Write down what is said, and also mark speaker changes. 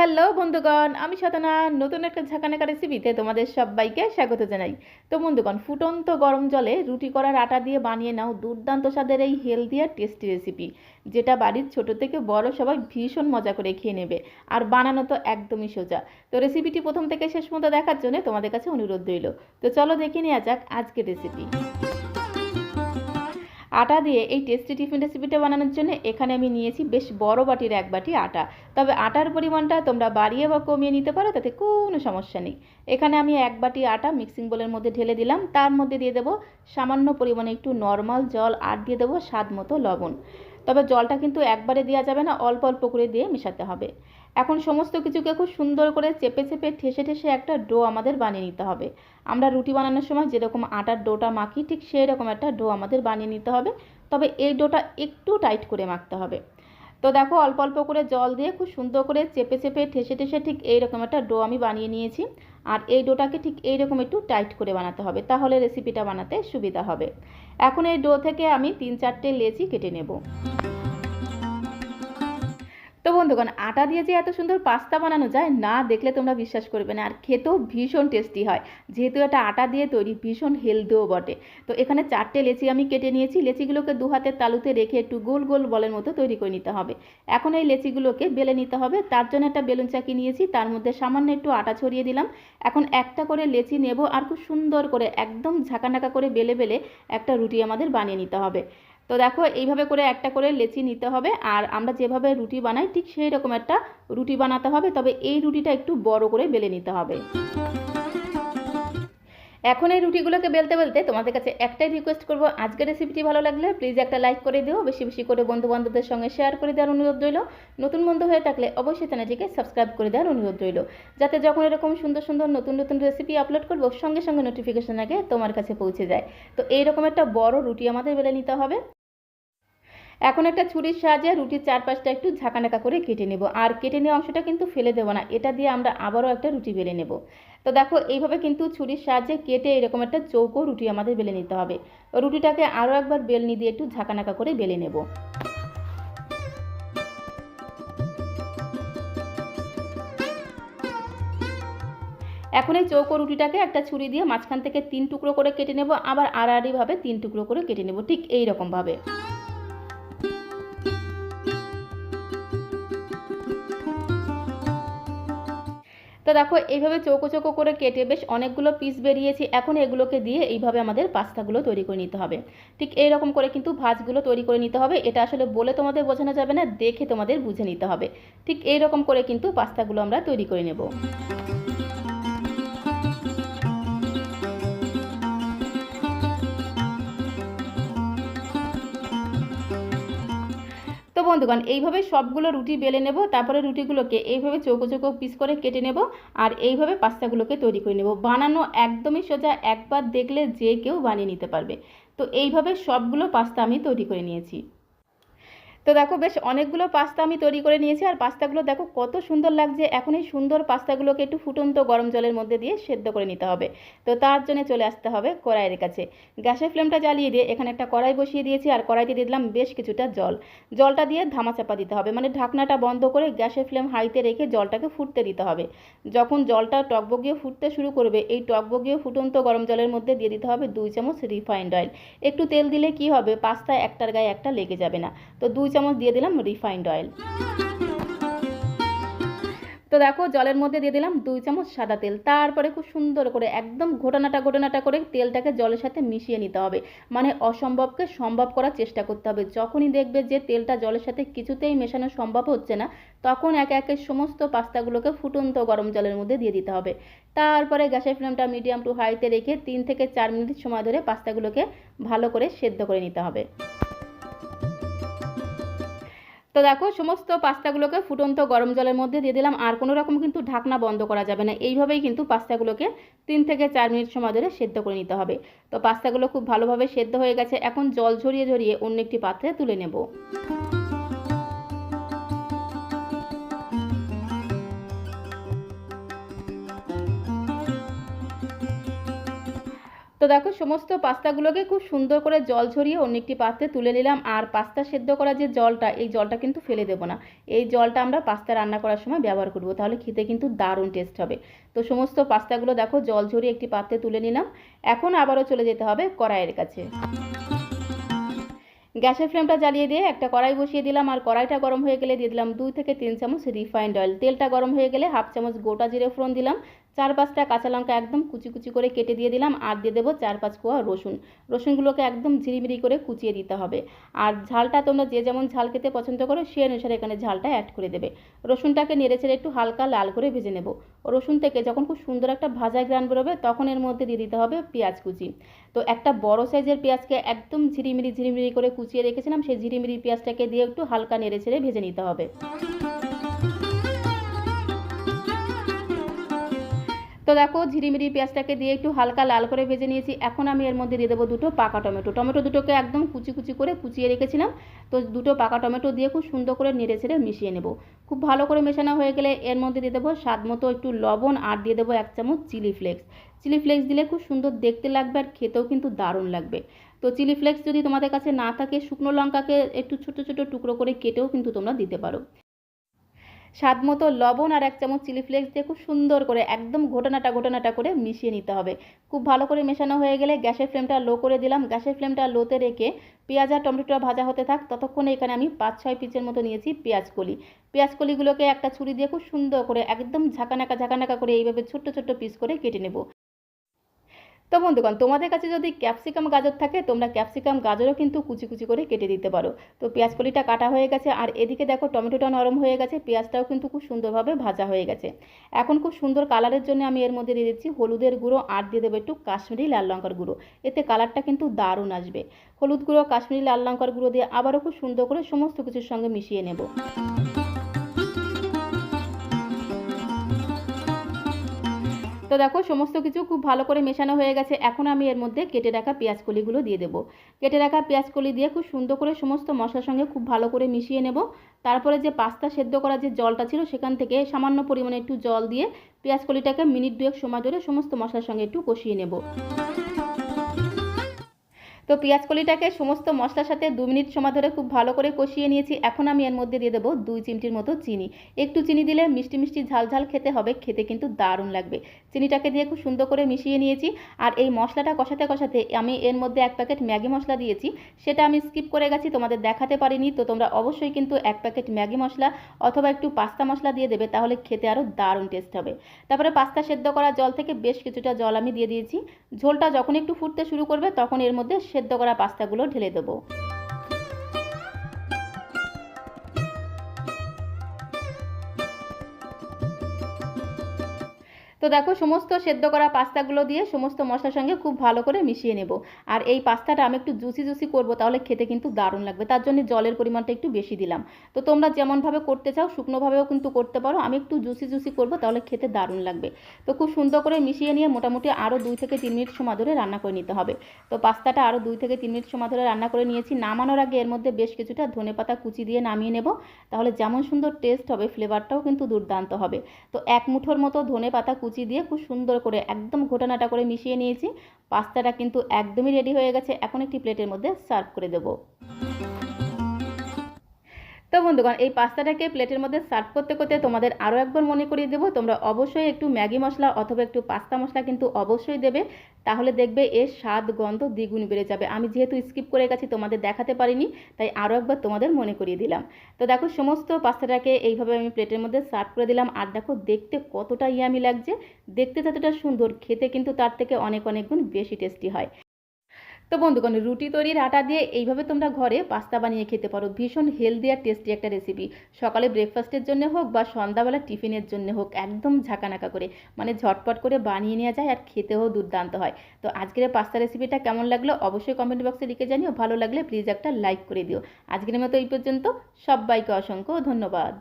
Speaker 1: Hello বন্ধুগণ, আমি সাধনা। নতুন একটা ঝাঁকানাকা রেসিপিতে তোমাদের সবাইকে স্বাগত জানাই। তো বন্ধুগণ, ফুটন্ত গরম জলে রুটি করার আটা দিয়ে বানিয়ে নাও দুর্দান্ত স্বাদের এই হেলদি আর টেস্টি রেসিপি যেটা বাড়ির ছোট থেকে বড় সবাই ভীষণ মজা করে খেয়ে নেবে, আর বানানো তো একদমই সোজা। তো রেসিপিটি প্রথম থেকে শেষ মতো দেখার জন্য তোমাদের কাছে অনুরোধ রইল। তো চলো দেখে নেওয়া যাক আজকের রেসিপি আটা দিয়ে এই টেস্টি টিফিন রেসিপিটা বানানোর জন্য এখানে আমি নিয়েছি বেশ বড় বাটির এক বাটি আটা। তবে আটার পরিমাণটা তোমরা বাড়িয়ে বা কমিয়ে নিতে পারো, তাতে কোনো সমস্যা নেই। এখানে আমি এক বাটি আটা মিক্সিং বোলের মধ্যে ঢেলে দিলাম। তার মধ্যে দিয়ে দেবো সামান্য পরিমাণে একটু নর্মাল জল আর দিয়ে দেবো স্বাদ মতো লবণ। তবে জলটা কিন্তু একবারে দেওয়া যাবে না, অল্প অল্প করে দিয়ে মেশাতে হবে। এখন সমস্ত কিছুকে খুব সুন্দর করে চেপে চেপে ঠেসে ঠেসে একটা ডো আমাদের বানিয়ে নিতে হবে। আমরা রুটি বানানোর সময় যেরকম আটার ডোটা মাখি, ঠিক সেই রকম একটা ডো আমাদের বানিয়ে নিতে হবে। তবে এই ডোটা একটু টাইট করে মাখতে হবে। তো দেখো, অল্প অল্প করে জল দিয়ে খুব সুন্দর করে চেপে চেপে ঠেসে ঠেসে ঠিক এইরকম একটা ডো আমি বানিয়ে নিয়েছি। আর এই ডোটাকে ঠিক এইরকম একটু টাইট করে বানাতে হবে, তাহলে রেসিপিটা বানাতে সুবিধা হবে। এখন এই ডো থেকে আমি তিন চারটে লেচি কেটে নেব। বন্ধুগণ, আটা দিয়ে যে এত সুন্দর পাস্তা বানানো যায়, না দেখলে তোমরা বিশ্বাস করবে না। আর খেতেও ভীষণ টেস্টি হয়। যেহেতু এটা আটা দিয়ে তৈরি, ভীষণ হেলদিও বটে। তো এখানে চারটে লেচি আমি কেটে নিয়েছি। লেচিগুলোকে দু হাতের তালুতে রেখে একটু গোল গোল বলের মতো তৈরি করে নিতে হবে। এখন এই লেচিগুলোকে বেলে নিতে হবে। তার জন্য একটা বেলুন চাকি নিয়েছি। তার মধ্যে সামান্য একটু আটা ছড়িয়ে দিলাম। এখন একটা করে লেচি নেব আর খুব সুন্দর করে, একদম ঝাঁকানাকা করে বেলে বেলে একটা রুটি আমাদের বানিয়ে নিতে হবে। তো দেখো, এইভাবে করে একটা করে লেচি নিতে হবে, আর আমরা যেভাবে রুটি বানাই, ঠিক সেই রকম একটা রুটি বানাতে হবে, তবে এই রুটিটা একটু বড় করে বেলে নিতে হবে। এখন এই রুটিগুলোকে বেলতে বেলতে তোমাদের কাছে একটাই রিকোয়েস্ট করব, আজকের রেসিপিটি ভালো লাগলে প্লিজ একটা লাইক করে দিও, বেশি বেশি করে বন্ধু বান্ধবদের সঙ্গে শেয়ার করে দেওয়ার অনুরোধ রইল, নতুন বন্ধু হয়ে থাকলে অবশ্যই চ্যানেলটিকে সাবস্ক্রাইব করে দেওয়ার অনুরোধ রইল, যাতে যখন এরকম সুন্দর সুন্দর নতুন নতুন রেসিপি আপলোড করব, সঙ্গে সঙ্গে নোটিফিকেশন আগে তোমার কাছে পৌঁছে যায়। তো এইরকম একটা বড় রুটি আমাদের বেলে নিতে হবে। এখন একটা ছুরির সাহায্যে রুটির চারপাশটা একটু ঝাঁকানাকা করে কেটে নেব। আর কেটে নেওয়া অংশটা কিন্তু ফেলে দেবো না, এটা দিয়ে আমরা আবারও একটা রুটি বেলে নেব। তো দেখো, এইভাবে কিন্তু ছুরির সাহায্যে কেটে এরকম একটা চৌকো রুটি আমাদের বেলে নিতে হবে। রুটিটাকে আরও একবার বেলনি দিয়ে একটু ঝাঁকানাকা করে বেলে নেব। এখন এই চৌকো রুটিটাকে একটা ছুরি দিয়ে মাঝখান থেকে তিন টুকরো করে কেটে নেব, আবার আড়াআড়িভাবে তিন টুকরো করে কেটে নেব, ঠিক এই রকমভাবে তো দেখো, এইভাবে চৌকো চৌকো করে কেটে বেশ অনেকগুলো পিস বেরিয়েছি। এখন এগুলোকে দিয়ে এইভাবে আমাদের পাস্তাগুলো তৈরি করে নিতে হবে। ঠিক এই রকম করে কিন্তু ভাজগুলো তৈরি করে নিতে হবে। এটা আসলে বলে তোমাদের বোঝানো যাবে না, দেখে তোমাদের বুঝে নিতে হবে। ঠিক এই রকম করে কিন্তু পাস্তাগুলো আমরা তৈরি করে নেব। বন্ধুগণ, এইভাবে সবগুলো রুটি বেলে নেব, তারপরে রুটিগুলোকে এইভাবে চৌকো চৌকো পিস করে কেটে নেব আর এইভাবে পাস্তাগুলোকে তৈরি করে নেব। বানানো একদমই সোজা, একবার দেখলে যে কেউ বানিয়ে নিতে পারবে। তো এইভাবে সবগুলো পাস্তা আমি তৈরি করে নিয়েছি। তো দেখো বেশ অনেকগুলো পাস্তা আমি তৈরি করে নিয়েছি, আর পাস্তাগুলো দেখো কত সুন্দর লাগছে। এখন এই সুন্দর পাস্তাগুলোকে একটু ফুটন্ত গরম জলের মধ্যে দিয়ে সেদ্ধ করে নিতে হবে। তো তার জন্য চলে আসতে হবে কড়াইয়ের কাছে। গ্যাসের ফ্লেমটা জ্বালিয়ে দিয়ে এখানে একটা কড়াই বসিয়ে দিয়েছি, আর কড়াইতে দিয়ে দিলাম বেশ কিছুটা জল। জলটা দিয়ে ধামা চাপা দিতে হবে মানে ঢাকনাটা বন্ধ করে গ্যাসের ফ্লেম হাইতে রেখে জলটাকে ফুটতে দিতে হবে। যখন জলটা টকবগিয়ে ফুটতে শুরু করবে, এই টকবগিয়ে ফুটন্ত গরম জলের মধ্যে দিয়ে দিতে হবে দুই চামচ রিফাইন্ড অয়েল। একটু তেল দিলে কি হবে? পাস্তা একটার গায়ে একটা লেগে যাবে না। তো দুই চামচ দিয়ে দিলাম রিফাইন্ড অয়েল তো দেখো, জলের মধ্যে দিয়ে দিলাম দুই চামচ সাদা তেল। তারপরে খুব সুন্দর করে, একদম ঘটনাটা ঘটনাটা করে তেলটাকে জলের সাথে মিশিয়ে নিতে হবে। মানে অসম্ভবকে সম্ভব করার চেষ্টা করতে হবে। যখনই দেখবে যে তেলটা জলের সাথে কিছুতেই মেশানো সম্ভব হচ্ছে না, তখন একে একে সমস্ত পাস্তাগুলোকে ফুটন্ত গরম জলের মধ্যে দিয়ে দিতে হবে। তারপরে গ্যাসের ফ্লেমটা মিডিয়াম টু হাইতে রেখে তিন থেকে চার মিনিট সময় ধরে পাস্তাগুলোকে ভালো করে সেদ্ধ করে নিতে হবে। তো দেখো, সমস্ত পাস্তাগুলোকে ফুটন্ত গরম জলের মধ্যে দিয়ে দিলাম। আর কোনো রকম কিন্তু ঢাকনা বন্ধ করা যাবে না। এইভাবেই কিন্তু পাস্তাগুলোকে তিন থেকে চার মিনিট সময় ধরে সেদ্ধ করে নিতে হবে। তো পাস্তাগুলো খুব ভালোভাবে সেদ্ধ হয়ে গেছে। এখন জল ঝরিয়ে ঝরিয়ে অন্য একটি পাত্রে তুলে নেব। তো দেখো, সমস্ত পাস্তাগুলোকে খুব সুন্দর করে জল ঝরিয়ে অন্য একটি পাত্রে তুলে নিলাম। আর পাস্তা সেদ্ধ করা যে জলটা, এই জলটা কিন্তু ফেলে দেবো না। এই জলটা আমরা পাস্তা রান্না করার সময় ব্যবহার করব, তাহলে খেতে কিন্তু দারুণ টেস্ট হবে। তো সমস্ত পাস্তাগুলো দেখো, জল ঝরিয়ে একটি পাত্রে তুলে নিলাম। এখন আবারও চলে যেতে হবে কড়াইয়ের কাছে। গ্যাসের ফ্লেমটা জ্বালিয়ে দিয়ে একটা কড়াই বসিয়ে দিলাম। আর কড়াইটা গরম হয়ে গেলে দিয়ে দিলাম দুই থেকে তিন চামচ রিফাইন্ড অয়েল। তেলটা গরম হয়ে গেলে হাফ চামচ গোটা জিরে ফোড়ন দিলাম। চার পাঁচটা কাঁচা লঙ্কা একদম কুচি কুচি করে কেটে দিয়ে দিলাম, আর দিয়ে দেবো চার পাঁচ কোয়া রসুন। রসুনগুলোকে একদম ঝিরিমিরি করে কুচিয়ে দিতে হবে। আর ঝালটা তোমরা যে যেমন ঝাল খেতে পছন্দ করো সে অনুসারে এখানে ঝালটা অ্যাড করে দেবে। রসুনটাকে নেড়ে ছেড়ে একটু হালকা লাল করে ভেজে নেব। রসুন থেকে যখন খুব সুন্দর একটা ভাজা গ্রান বেরোবে, তখন এর মধ্যে দিয়ে দিতে হবে পেঁয়াজ কুচি। তো একটা বড় সাইজের পেঁয়াজকে একদম ঝিরিমিরি ঝিরিমিরি করে কুচিয়ে রেখেছিলাম, সেই ঝিরিমিরি পেঁয়াজটাকে দিয়ে একটু হালকা নেড়ে ছেড়ে ভেজে নিতে হবে। তো দেখো ঝিরিমিরি পেঁয়াজটাকে দিয়ে একটু হালকা লাল করে ভেজে নিয়েছি। এখন আমি এর মধ্যে দিয়ে দেবো দুটো পাকা টমেটো। টমেটো দুটোকে একদম কুচি কুচি করে কুচিয়ে রেখেছিলাম। তো দুটো পাকা টমেটো দিয়ে খুব সুন্দর করে নেড়ে ছেড়ে মিশিয়ে নেব। খুব ভালো করে মেশানো হয়ে গেলে এর মধ্যে দিয়ে দেবো স্বাদ মতো একটু লবণ আর দিয়ে দেবো এক চামচ চিলি ফ্লেক্স। চিলি ফ্লেক্স দিলে খুব সুন্দর দেখতে লাগবে আর খেতেও কিন্তু দারুণ লাগবে। তো চিলি ফ্লেক্স যদি তোমাদের কাছে না থাকে, শুকনো লঙ্কাকে একটু ছোট ছোট টুকরো করে কেটেও কিন্তু তোমরা দিতে পারো। স্বাদ মতো লবণ আর এক চামচ চিলি ফ্লেক্স দিয়ে খুব সুন্দর করে, একদম ঘটনাটা ঘটনাটা করে মিশিয়ে নিতে হবে। খুব ভালো করে মেশানো হয়ে গেলে গ্যাসের ফ্লেমটা লো করে দিলাম। গ্যাসের ফ্লেমটা লোতে রেখে পেঁয়াজ আর টমেটোটা ভাজা হতে থাক। ততক্ষণে এখানে আমি পাঁচ ছয় পিচের মতো নিয়েছি পেঁয়াজ কলি। পেঁয়াজ কলিগুলোকে একটা ছুরি দিয়ে খুব সুন্দর করে, একদম ঝাঁকানাকা ঝাঁকানাকা করে এইভাবে ছোট্ট ছোট্ট পিস করে কেটে নেব। তো বন্ধুগণ, তোমাদের কাছে যদি ক্যাপসিকাম গাজর থাকে, তোমরা ক্যাপসিকাম গাজরও কিন্তু কুচি কুচি করে কেটে দিতে পারো। তো পেঁয়াজ কলিটা কাটা হয়ে গেছে, আর এদিকে দেখো টমেটোটা নরম হয়ে গেছে, পেঁয়াজটাও কিন্তু খুব সুন্দরভাবে ভাজা হয়ে গেছে। এখন খুব সুন্দর কালারের জন্য আমি এর মধ্যে দিয়ে দিচ্ছি হলুদের গুঁড়ো, আর দিয়ে দেবো একটু কাশ্মীরি লাল লঙ্কার গুঁড়ো। এতে কালারটা কিন্তু দারুণ আসবে। হলুদ গুঁড়ো, কাশ্মীরি লাল লঙ্কার গুঁড়ো দিয়ে আবারও খুব সুন্দর করে সমস্ত কিছুর সঙ্গে মিশিয়ে নেব। তো দেখো, সমস্ত কিছু খুব ভালো করে মেশানো হয়ে গেছে। এখন আমি এর মধ্যে কেটে রাখা পেঁয়াজ কলিগুলো দিয়ে দেবো। কেটে রাখা পেঁয়াজ কলি দিয়ে খুব সুন্দর করে সমস্ত মশলার সঙ্গে খুব ভালো করে মিশিয়ে নেব। তারপরে যে পাস্তা সেদ্ধ করার যে জলটা ছিল, সেখান থেকে সামান্য পরিমাণে একটু জল দিয়ে পেঁয়াজ কলিটাকে মিনিট দুয়েক সময় ধরে সমস্ত মশলার সঙ্গে একটু কষিয়ে নেব। তো পেঁয়াজ কলিটাকে সমস্ত মশলার সাথে দু মিনিট সময় ধরে খুব ভালো করে কষিয়ে নিয়েছি। এখন আমি এর মধ্যে দিয়ে দেবো দুই চিমটির মতো চিনি। একটু চিনি দিলে মিষ্টি মিষ্টি ঝাল ঝাল খেতে হবে, খেতে কিন্তু দারুণ লাগবে। চিনিটাকে দিয়ে খুব সুন্দর করে মিশিয়ে নিয়েছি আর এই মশলাটা কষাতে কষাতে আমি এর মধ্যে এক প্যাকেট ম্যাগি মশলা দিয়েছি। সেটা আমি স্কিপ করে গেছি, তোমাদের দেখাতে পারিনি, তো তোমরা অবশ্যই কিন্তু এক প্যাকেট ম্যাগি মশলা অথবা একটু পাস্তা মশলা দিয়ে দেবে, তাহলে খেতে আরও দারুণ টেস্ট হবে। তারপরে পাস্তা সেদ্ধ করা জল থেকে বেশ কিছুটা জল আমি দিয়ে দিয়েছি। ঝোলটা যখন একটু ফুটতে শুরু করবে, তখন এর মধ্যে সেদ্ধ করা পাস্তাগুলো ঢেলে দেবো। তো দেখো, সমস্ত সেদ্ধ করা পাস্তাগুলো দিয়ে সমস্ত মশলার সঙ্গে খুব ভালো করে মিশিয়ে নেব। আর এই পাস্তাটা আমি একটু জুসি জুসি করব, তাহলে খেতে কিন্তু দারুণ লাগবে। তার জন্য জলের পরিমাণটা একটু বেশি দিলাম। তো তোমরা যেমনভাবে করতে চাও, শুকনোভাবেও কিন্তু করতে পারো। আমি একটু জুসি জুসি করব, তাহলে খেতে দারুণ লাগবে। তো খুব সুন্দর করে মিশিয়ে নিয়ে মোটামুটি আরও দুই থেকে তিন মিনিট সময় ধরে রান্না করে নিতে হবে। তো পাস্তাটা আরও দুই থেকে তিন মিনিট সময় ধরে রান্না করে নিয়েছি। নামানোর আগে এর মধ্যে বেশ কিছুটা ধনে পাতা কুচি দিয়ে নামিয়ে নেব। তাহলে যেমন সুন্দর টেস্ট হবে, ফ্লেভারটাও কিন্তু দুর্দান্ত হবে। তো এক মুঠোর মতো ধনে পাতা কুচি দিয়ে খুব সুন্দর করে, একদম ঘোটানাটা করে মিশিয়ে নিয়েছি। পাস্তাটা কিন্তু একদমই রেডি হয়ে গেছে। এখন একটি প্লেটের মধ্যে সার্ভ করে দেবো। তো বন্ধুগণ, এই পাস্তাটাকে প্লেটের মধ্যে সার্ভ করতে করতে তোমাদের আরও একবার মনে করিয়ে দেবো। তোমরা অবশ্যই একটু ম্যাগি মশলা অথবা একটু পাস্তা মশলা কিন্তু অবশ্যই দেবে। তাহলে দেখবে এর স্বাদ, গন্ধ দ্বিগুণ বেড়ে যাবে। আমি যেহেতু স্কিপ করে গেছি, তোমাদের দেখাতে পারিনি, তাই আরও একবার তোমাদের মনে করিয়ে দিলাম। তো দেখো, সমস্ত পাস্তাটাকে এইভাবে আমি প্লেটের মধ্যে সার্ভ করে দিলাম। আর দেখো, দেখতে কতটা ইয়ামি লাগছে। দেখতে যতটা সুন্দর, খেতে কিন্তু তার থেকে অনেক অনেক গুণ বেশি টেস্টি হয়। তো বন্ধুগণ, রুটি তৈরির আটা দিয়ে এইভাবে তোমরা ঘরে পাস্তা বানিয়ে খেতে পারো। ভীষণ হেলদি আর টেস্টি একটা রেসিপি সকালে ব্রেকফাস্টের জন্য হোক বা সন্ধ্যাবেলা টিফিনের জন্য হোক, একদম ঝাঁকানাকা করে মানে ঝটপট করে বানিয়ে নেওয়া যায় আর খেতেও দুর্দান্ত হয়। তো আজকের পাস্তা রেসিপিটা কেমন লাগল অবশ্যই কমেন্ট বক্সে লিখে জানিও। ভালো লাগলে প্লিজ একটা লাইক করে দিও। আজকের মতো এই পর্যন্ত। সবাইকে অসংখ্য ধন্যবাদ।